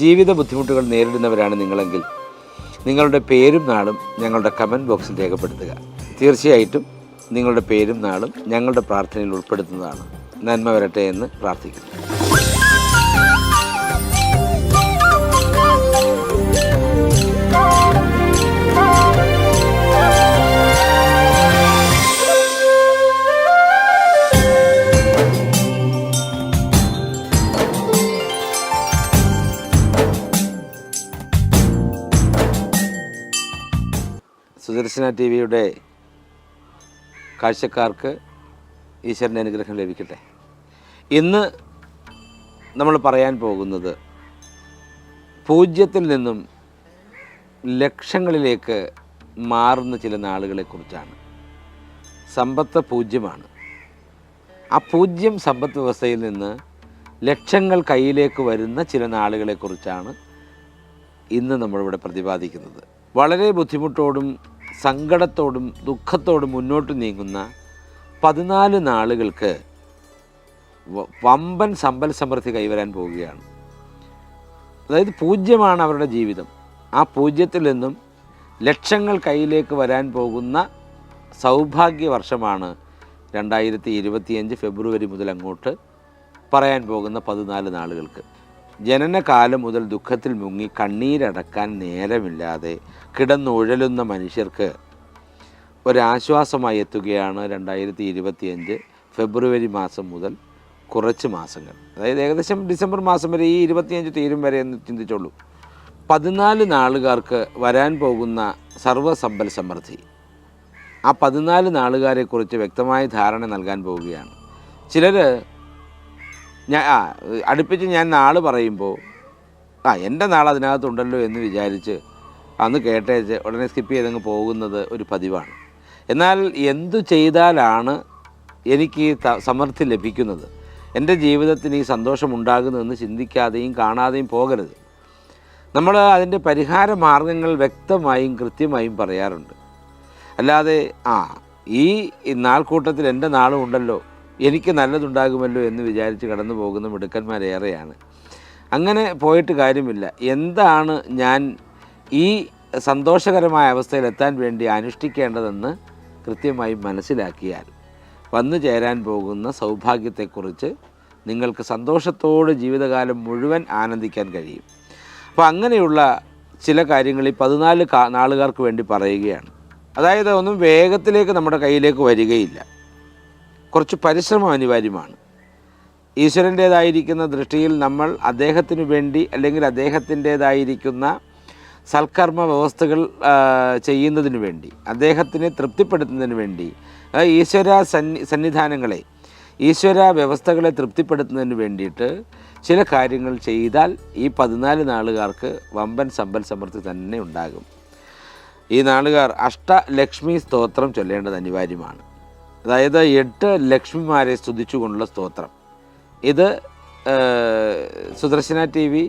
ജീവിത ബുദ്ധിമുട്ടുകൾ നേരിടുന്നവരാണ് നിങ്ങളെങ്കിൽ നിങ്ങളുടെ പേരും നാളും ഞങ്ങളുടെ കമന്റ് ബോക്സിൽ രേഖപ്പെടുത്തുക. തീർച്ചയായിട്ടും നിങ്ങളുടെ പേരും നാളും ഞങ്ങളുടെ പ്രാർത്ഥനയിൽ ഉൾപ്പെടുത്തുന്നതാണ്. നന്മ വരട്ടെ എന്ന് പ്രാർത്ഥിക്കുന്നു. സുദർശന ടി വിയുടെ കാഴ്ചക്കാർക്ക് ഈശ്വരന്റെ അനുഗ്രഹം ലഭിക്കട്ടെ. ഇന്ന് നമ്മൾ പറയാൻ പോകുന്നത് പൂജ്യത്തിൽ നിന്നും ലക്ഷങ്ങളിലേക്ക് മാറുന്ന ചില നാളുകളെക്കുറിച്ചാണ്. സമ്പത്ത് പൂജ്യമാണ്. ആ പൂജ്യം സമ്പത്ത് വ്യവസ്ഥയിൽ നിന്ന് ലക്ഷങ്ങൾ കയ്യിലേക്ക് വരുന്ന ചില നാളുകളെക്കുറിച്ചാണ് ഇന്ന് നമ്മളിവിടെ പ്രതിപാദിക്കുന്നത്. വളരെ ബുദ്ധിമുട്ടോടും സങ്കടത്തോടും ദുഃഖത്തോടും മുന്നോട്ട് നീങ്ങുന്ന പതിനാല് നാളുകൾക്ക് വമ്പൻ സമ്പൽ സമൃദ്ധി കൈവരാൻ പോവുകയാണ്. അതായത് പൂജ്യമാണ് അവരുടെ ജീവിതം. ആ പൂജ്യത്തിൽ നിന്നും ലക്ഷങ്ങൾ കയ്യിലേക്ക് വരാൻ പോകുന്ന സൗഭാഗ്യ വർഷമാണ് രണ്ടായിരത്തി ഇരുപത്തിയഞ്ച് ഫെബ്രുവരി മുതൽ അങ്ങോട്ട് പറയാൻ പോകുന്ന പതിനാല് നാളുകൾക്ക്. ജനനകാലം മുതൽ ദുഃഖത്തിൽ മുങ്ങി കണ്ണീരടക്കാൻ നേരമില്ലാതെ കിടന്നുഴലുന്ന മനുഷ്യർക്ക് ഒരാശ്വാസമായി എത്തുകയാണ് രണ്ടായിരത്തി ഇരുപത്തിയഞ്ച് ഫെബ്രുവരി മാസം മുതൽ കുറച്ച് മാസങ്ങൾ. അതായത് ഏകദേശം ഡിസംബർ മാസം വരെ ഈ ഇരുപത്തിയഞ്ച് തീരും വരെ എന്ന് ചിന്തിച്ചോളൂ. പതിനാല് നാളുകാർക്ക് വരാൻ പോകുന്ന സർവസമ്പൽ സമൃദ്ധി. ആ പതിനാല് നാളുകാരെക്കുറിച്ച് വ്യക്തമായ ധാരണ നൽകാൻ പോവുകയാണ്. ചിലർ ഞാൻ ആ അടുപ്പിച്ച് ഞാൻ നാൾ പറയുമ്പോൾ ആ എന്റെ നാൾ അതിനകത്തുണ്ടല്ലോ എന്ന് വിചാരിച്ച് അന്ന് കേട്ടേച്ച് ഉടനെ സ്കിപ്പ് ചെയ്തങ്ങ് പോകുന്നത് ഒരു പതിവാണ്. എന്നാൽ എന്തു ചെയ്താലാണ് എനിക്ക് സമൃദ്ധി ലഭിക്കുന്നത്? എന്റെ ജീവിതത്തിന് ഈ സന്തോഷമുണ്ടാകുന്നതെന്ന് ചിന്തിക്കാതെയും കാണാതെയും പോകരുത്. നമ്മൾ അതിന്റെ പരിഹാര മാർഗങ്ങൾ വ്യക്തമായും കൃത്യമായും പറയാറുണ്ട്. അല്ലാതെ ആ ഈ നാൾക്കൂട്ടത്തിൽ എന്റെ നാളും ഉണ്ടല്ലോ എനിക്ക് നല്ലതുണ്ടാകുമല്ലോ എന്ന് വിചാരിച്ച് കടന്നു പോകുന്ന മിടുക്കന്മാരേറെയാണ്. അങ്ങനെ പോയിട്ട് കാര്യമില്ല. എന്താണ് ഞാൻ ഈ സന്തോഷകരമായ അവസ്ഥയിൽ എത്താൻ വേണ്ടി അനുഷ്ഠിക്കേണ്ടതെന്ന് കൃത്യമായി മനസ്സിലാക്കിയാൽ വന്നു ചേരാൻ പോകുന്ന സൗഭാഗ്യത്തെക്കുറിച്ച് നിങ്ങൾക്ക് സന്തോഷത്തോടെ ജീവിതകാലം മുഴുവൻ ആനന്ദിക്കാൻ കഴിയും. അപ്പോൾ അങ്ങനെയുള്ള ചില കാര്യങ്ങൾ ഈ പതിനാല് നാളുകാർക്ക് വേണ്ടി പറയുകയാണ്. അതായത് ഒന്നും വേഗത്തിലേക്ക് നമ്മുടെ കയ്യിലേക്ക് വരികയില്ല. കുറച്ച് പരിശ്രമം അനിവാര്യമാണ്. ഈശ്വരന്റേതായിരിക്കുന്ന ദൃഷ്ടിയിൽ നമ്മൾ അദ്ദേഹത്തിനു വേണ്ടി അല്ലെങ്കിൽ അദ്ദേഹത്തിന്റേതായിരിക്കുന്ന സൽക്കർമ്മ വ്യവസ്ഥകൾ ചെയ്യുന്നതിന് വേണ്ടി അദ്ദേഹത്തിനെ തൃപ്തിപ്പെടുത്തുന്നതിന് വേണ്ടി ഈശ്വര സന്നി സന്നിധാനങ്ങളെ ഈശ്വര വ്യവസ്ഥകളെ തൃപ്തിപ്പെടുത്തുന്നതിന് വേണ്ടിയിട്ട് ചില കാര്യങ്ങൾ ചെയ്താൽ ഈ പതിനാല് നാളുകാർക്ക് വമ്പൻ സമ്പൽ സമൃദ്ധി തന്നെ ഉണ്ടാകും. ഈ നാളുകാർ അഷ്ടലക്ഷ്മി സ്തോത്രം ചൊല്ലേണ്ടത് അനിവാര്യമാണ്. അതായത് എട്ട് ലക്ഷ്മിമാരെ സ്തുതിച്ചുകൊണ്ടുള്ള സ്തോത്രം. ഇത് സുദർശന ടി വി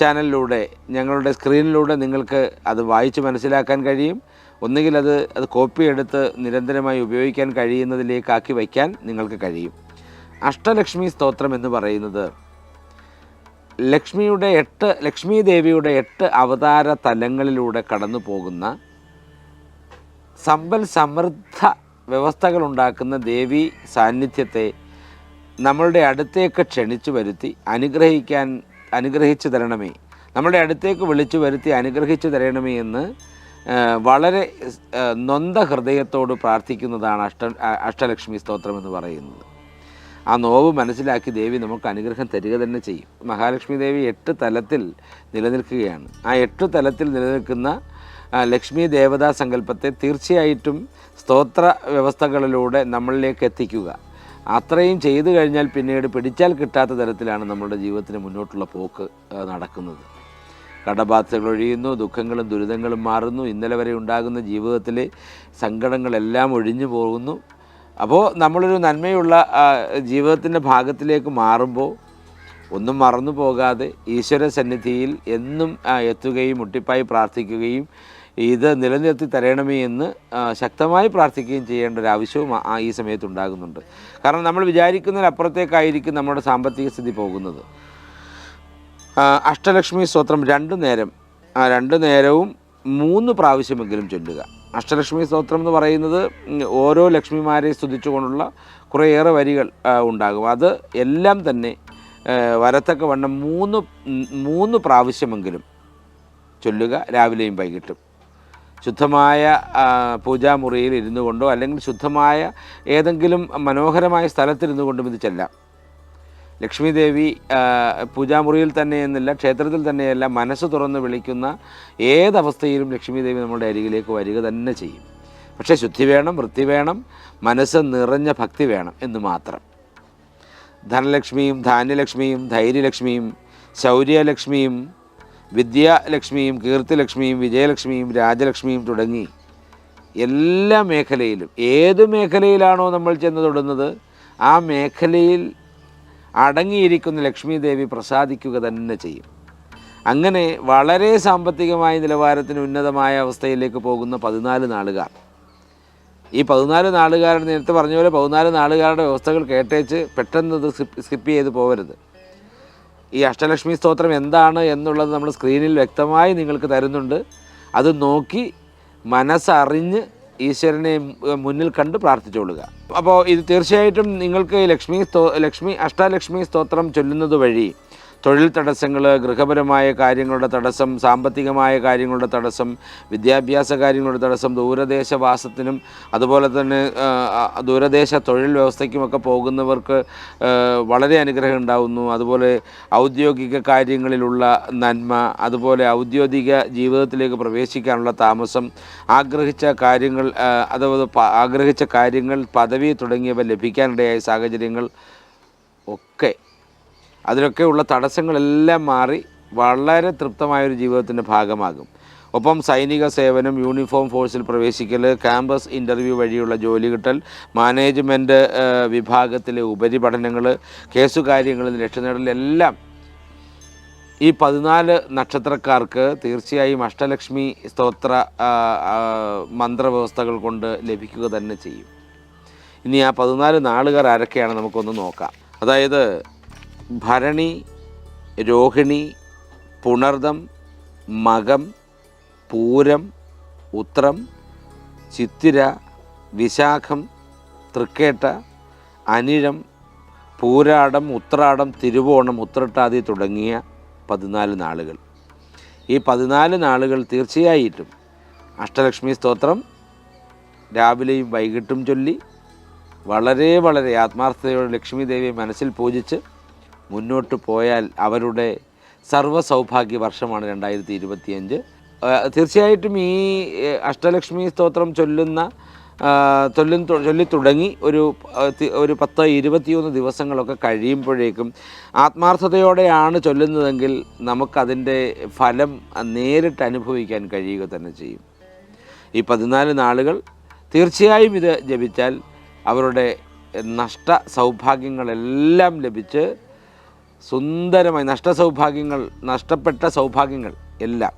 ചാനലിലൂടെ ഞങ്ങളുടെ സ്ക്രീനിലൂടെ നിങ്ങൾക്ക് അത് വായിച്ച് മനസ്സിലാക്കാൻ കഴിയും. ഒന്നുകിൽ അത് അത് കോപ്പി എടുത്ത് നിരന്തരമായി ഉപയോഗിക്കാൻ കഴിയുന്നതിലേക്കാക്കി വയ്ക്കാൻ നിങ്ങൾക്ക് കഴിയും. അഷ്ടലക്ഷ്മി സ്തോത്രം എന്ന് പറയുന്നത് ലക്ഷ്മിയുടെ എട്ട് ലക്ഷ്മി ദേവിയുടെ എട്ട് അവതാര തലങ്ങളിലൂടെ കടന്നു പോകുന്ന സമ്പൽ സമൃദ്ധ വ്യവസ്ഥകൾ ഉണ്ടാക്കുന്ന ദേവി സാന്നിധ്യത്തെ നമ്മളുടെ അടുത്തേക്ക് ക്ഷണിച്ചു വരുത്തി അനുഗ്രഹിക്കാൻ അനുഗ്രഹിച്ചു തരണമേ. നമ്മുടെ അടുത്തേക്ക് വിളിച്ചു വരുത്തി അനുഗ്രഹിച്ചു തരണമേ എന്ന് വളരെ നൊന്ത ഹൃദയത്തോട് പ്രാർത്ഥിക്കുന്നതാണ് അഷ്ട അഷ്ടലക്ഷ്മി സ്തോത്രം എന്ന് പറയുന്നത്. ആ നോവ് മനസ്സിലാക്കി ദേവി നമുക്ക് അനുഗ്രഹം തരിക തന്നെ ചെയ്യും. മഹാലക്ഷ്മി ദേവി എട്ട് തലത്തിൽ നിലനിൽക്കുകയാണ്. ആ എട്ട് തലത്തിൽ നിലനിൽക്കുന്ന ലക്ഷ്മി ദേവതാ സങ്കല്പത്തെ തീർച്ചയായിട്ടും സ്തോത്ര വ്യവസ്ഥകളിലൂടെ നമ്മളിലേക്ക് എത്തിക്കുക. അത്രയും ചെയ്തു കഴിഞ്ഞാൽ പിന്നീട് പിടിച്ചാൽ കിട്ടാത്ത തരത്തിലാണ് നമ്മളുടെ ജീവിതത്തിന് മുന്നോട്ടുള്ള പോക്ക് നടക്കുന്നത്. കടബാധ്യതകൾ ഒഴിയുന്നു ദുഃഖങ്ങളും ദുരിതങ്ങളും മാറുന്നു ഇന്നലെ വരെ ഉണ്ടാകുന്ന ജീവിതത്തിലെ സങ്കടങ്ങളെല്ലാം ഒഴിഞ്ഞു പോകുന്നു. അപ്പോൾ നമ്മളൊരു നന്മയുള്ള ജീവിതത്തിന്റെ ഭാഗത്തിലേക്ക് മാറുമ്പോൾ ഒന്നും മറന്നു പോകാതെ ഈശ്വര സന്നിധിയിൽ എന്നും എത്തുകയും മുട്ടിപ്പായി പ്രാർത്ഥിക്കുകയും ഇത് നിലനിർത്തി തരണമേ എന്ന് ശക്തമായി പ്രാർത്ഥിക്കുകയും ചെയ്യേണ്ട ഒരു ആവശ്യവും ഈ സമയത്ത് ഉണ്ടാകുന്നുണ്ട്. കാരണം നമ്മൾ വിചാരിക്കുന്നതിനപ്പുറത്തേക്കായിരിക്കും നമ്മുടെ സാമ്പത്തിക സ്ഥിതി പോകുന്നത്. അഷ്ടലക്ഷ്മി സ്തോത്രം രണ്ട് നേരം രണ്ട് നേരവും മൂന്ന് പ്രാവശ്യമെങ്കിലും ചൊല്ലുക. അഷ്ടലക്ഷ്മി സ്തോത്രം എന്ന് പറയുന്നത് ഓരോ ലക്ഷ്മിമാരെ സ്തുതിച്ചുകൊണ്ടുള്ള കുറേയേറെ വരികൾ ഉണ്ടാകും. അത് എല്ലാം തന്നെ വരത്തക്ക വണ്ണം മൂന്ന് മൂന്ന് പ്രാവശ്യമെങ്കിലും ചൊല്ലുക രാവിലെയും വൈകിട്ടും. ശുദ്ധമായ പൂജാമുറിയിൽ ഇരുന്നു കൊണ്ടോ അല്ലെങ്കിൽ ശുദ്ധമായ ഏതെങ്കിലും മനോഹരമായ സ്ഥലത്തിരുന്നു കൊണ്ടും ഇത് ചെല്ലാം. ലക്ഷ്മി ദേവി പൂജാമുറിയിൽ തന്നെ എന്നില്ല ക്ഷേത്രത്തിൽ തന്നെയല്ല മനസ്സ് തുറന്ന് വിളിക്കുന്ന ഏതവസ്ഥയിലും ലക്ഷ്മി ദേവി നമ്മുടെ അരികിലേക്ക് വരിക തന്നെ ചെയ്യും. പക്ഷേ ശുദ്ധി വേണം വൃത്തി വേണം മനസ്സ് നിറഞ്ഞ ഭക്തി വേണം എന്ന് മാത്രം. ധനലക്ഷ്മിയും ധാന്യലക്ഷ്മിയും ധൈര്യലക്ഷ്മിയും ശൗര്യലക്ഷ്മിയും വിദ്യാലക്ഷ്മിയും കീർത്തിലക്ഷ്മിയും വിജയലക്ഷ്മിയും രാജലക്ഷ്മിയും തുടങ്ങി എല്ലാ മേഖലയിലും. ഏത് മേഖലയിലാണോ നമ്മൾ ചെന്ന് തൊടുന്നത് ആ മേഖലയിൽ അടങ്ങിയിരിക്കുന്ന ലക്ഷ്മി ദേവി പ്രസാദിക്കുക തന്നെ ചെയ്യും. അങ്ങനെ വളരെ സാമ്പത്തികമായ നിലവാരത്തിന് ഉന്നതമായ അവസ്ഥയിലേക്ക് പോകുന്ന പതിനാല് നാളുകാർ. ഈ പതിനാല് നാളുകാരുടെ നേരത്തെ പറഞ്ഞ പോലെ പതിനാല് നാളുകാരുടെ വ്യവസ്ഥകൾ കേട്ടേച്ച് പെട്ടെന്ന് സ്കിപ്പ് ചെയ്ത് പോകരുത് ഈ അഷ്ടലക്ഷ്മി സ്തോത്രം എന്താണ് എന്നുള്ളത് നമ്മൾ സ്ക്രീനിൽ വ്യക്തമായി നിങ്ങൾക്ക് തരുന്നുണ്ട്. അത് നോക്കി മനസ്സറിഞ്ഞ് ഈശ്വരനെ മുന്നിൽ കണ്ട് പ്രാർത്ഥിച്ചുകൊള്ളുക അപ്പോൾ ഇത് തീർച്ചയായിട്ടും നിങ്ങൾക്ക് ലക്ഷ്മി സ്തോ ലക്ഷ്മി അഷ്ടലക്ഷ്മി സ്തോത്രം ചൊല്ലുന്നത് വഴി തൊഴിൽ തടസ്സങ്ങൾ ഗൃഹപരമായ കാര്യങ്ങളുടെ തടസ്സം സാമ്പത്തികമായ കാര്യങ്ങളുടെ തടസ്സം വിദ്യാഭ്യാസ കാര്യങ്ങളുടെ തടസ്സം ദൂരദേശവാസത്തിനും അതുപോലെ തന്നെ ദൂരദേശ തൊഴിൽ വ്യവസ്ഥയ്ക്കുമൊക്കെ പോകുന്നവർക്ക് വളരെ അനുഗ്രഹം ഉണ്ടാവുന്നു. അതുപോലെ ഔദ്യോഗിക കാര്യങ്ങളിലുള്ള നന്മ അതുപോലെ ഔദ്യോഗിക ജീവിതത്തിലേക്ക് പ്രവേശിക്കാനുള്ള താമസം ആഗ്രഹിച്ച കാര്യങ്ങൾ അതായത് ആഗ്രഹിച്ച കാര്യങ്ങൾ പദവി തുടങ്ങിയവ ലഭിക്കാനിടയായ സാഹചര്യങ്ങൾ ഒക്കെ അതിലൊക്കെയുള്ള തടസ്സങ്ങളെല്ലാം മാറി വളരെ തൃപ്തമായൊരു ജീവിതത്തിന്റെ ഭാഗമാകും. ഒപ്പം സൈനിക സേവനം യൂണിഫോം ഫോഴ്സിൽ പ്രവേശിക്കൽ ക്യാമ്പസ് ഇന്റർവ്യൂ വഴിയുള്ള ജോലി കിട്ടൽ മാനേജ്മെന്റ് വിഭാഗത്തിലെ ഉപരിപഠനങ്ങൾ കേസുകാര്യങ്ങളിൽ രക്ഷനേടൽ എല്ലാം ഈ പതിനാല് നക്ഷത്രക്കാർക്ക് തീർച്ചയായും അഷ്ടലക്ഷ്മി സ്തോത്ര മന്ത്രവ്യവസ്ഥകൾ കൊണ്ട് ലഭിക്കുക തന്നെ ചെയ്യും. ഇനി ആ പതിനാല് നാളുകാർ ആരൊക്കെയാണ് നമുക്കൊന്ന് നോക്കാം. അതായത് ഭരണി രോഹിണി പുണർദം മകം പൂരം ഉത്രം ചിത്തിര വിശാഖം തൃക്കേട്ട അനിഴം പൂരാടം ഉത്രാടം തിരുവോണം ഉത്രട്ടാതി തുടങ്ങിയ പതിനാല് നാളുകൾ. ഈ പതിനാല് നാളുകൾ തീർച്ചയായിട്ടും അഷ്ടലക്ഷ്മി സ്തോത്രം രാവിലെയും വൈകിട്ടും ചൊല്ലി വളരെ വളരെ ആത്മാർത്ഥതയോടെ ലക്ഷ്മി ദേവിയെ മനസ്സിൽ പൂജിച്ച് മുന്നോട്ട് പോയാൽ അവരുടെ സർവ സൗഭാഗ്യ വർഷമാണ് രണ്ടായിരത്തി ഇരുപത്തിയഞ്ച് തീർച്ചയായിട്ടും ഈ അഷ്ടലക്ഷ്മി സ്തോത്രം ചൊല്ലുന്ന ചൊല്ലും ചൊല്ലി തുടങ്ങി ഒരു ഒരു പത്ത് ഇരുപത്തിയൊന്ന് ദിവസങ്ങളൊക്കെ കഴിയുമ്പോഴേക്കും ആത്മാർത്ഥതയോടെയാണ് ചൊല്ലുന്നതെങ്കിൽ നമുക്കതിന്റെ ഫലം നേരിട്ട് അനുഭവിക്കാൻ കഴിയുക തന്നെ ചെയ്യും. ഈ പതിനാല് നാളുകൾ തീർച്ചയായും ഇത് ജപിച്ചാൽ അവരുടെ നഷ്ട സൗഭാഗ്യങ്ങളെല്ലാം ലഭിച്ച് സുന്ദരമായി നഷ്ടസൗഭാഗ്യങ്ങൾ നഷ്ടപ്പെട്ട സൗഭാഗ്യങ്ങൾ എല്ലാം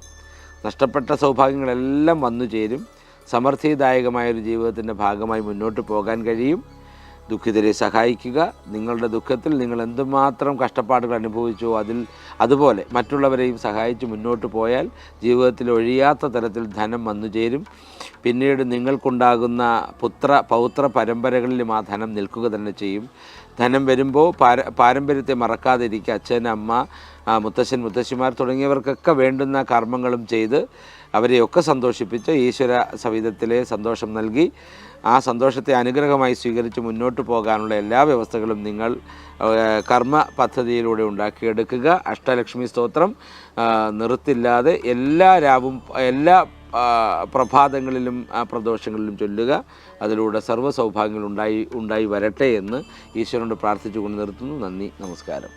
നഷ്ടപ്പെട്ട സൗഭാഗ്യങ്ങളെല്ലാം വന്നു ചേരും. സമൃദ്ധിദായകമായൊരു ജീവിതത്തിന്റെ ഭാഗമായി മുന്നോട്ട് പോകാൻ കഴിയും. ദുഃഖിതരെ സഹായിക്കുക. നിങ്ങളുടെ ദുഃഖത്തിൽ നിങ്ങൾ എന്തുമാത്രം കഷ്ടപ്പാടുകൾ അനുഭവിച്ചോ അതിൽ അതുപോലെ മറ്റുള്ളവരെയും സഹായിച്ച് മുന്നോട്ട് പോയാൽ ജീവിതത്തിൽ ഒഴിയാത്ത തരത്തിൽ ധനം വന്നു ചേരും. പിന്നീട് നിങ്ങൾക്കുണ്ടാകുന്ന പുത്ര പൗത്ര പരമ്പരകളിലും ആ ധനം നിൽക്കുക തന്നെ ചെയ്യും. ധനം വരുമ്പോൾ പാര പാരമ്പര്യത്തെ മറക്കാതിരിക്കുക. അച്ഛൻ അമ്മ മുത്തശ്ശൻ മുത്തശ്ശിമാർ തുടങ്ങിയവർക്കൊക്കെ വേണ്ടുന്ന കർമ്മങ്ങളും ചെയ്ത് അവരെയൊക്കെ സന്തോഷിപ്പിച്ച് ഈശ്വര സവിധത്തിലെ സന്തോഷം നൽകി ആ സന്തോഷത്തെ അനുഗ്രഹമായി സ്വീകരിച്ച് മുന്നോട്ട് പോകാനുള്ള എല്ലാ വ്യവസ്ഥകളും നിങ്ങൾ കർമ്മ പദ്ധതിയിലൂടെ ഉണ്ടാക്കിയെടുക്കുക. അഷ്ടലക്ഷ്മി സ്തോത്രം നിർത്തില്ലാതെ എല്ലാ രാവും എല്ലാ പ്രഭാതങ്ങളിലും ആ, പ്രദോഷങ്ങളിലും ചൊല്ലുക. അതിലൂടെ സർവ സൗഭാഗ്യങ്ങൾ ഉണ്ടായി ഉണ്ടായി വരട്ടെ എന്ന് ഈശ്വരനോട് പ്രാർത്ഥിച്ചുകൊണ്ട് നിർത്തുന്നു. നന്ദി നമസ്കാരം.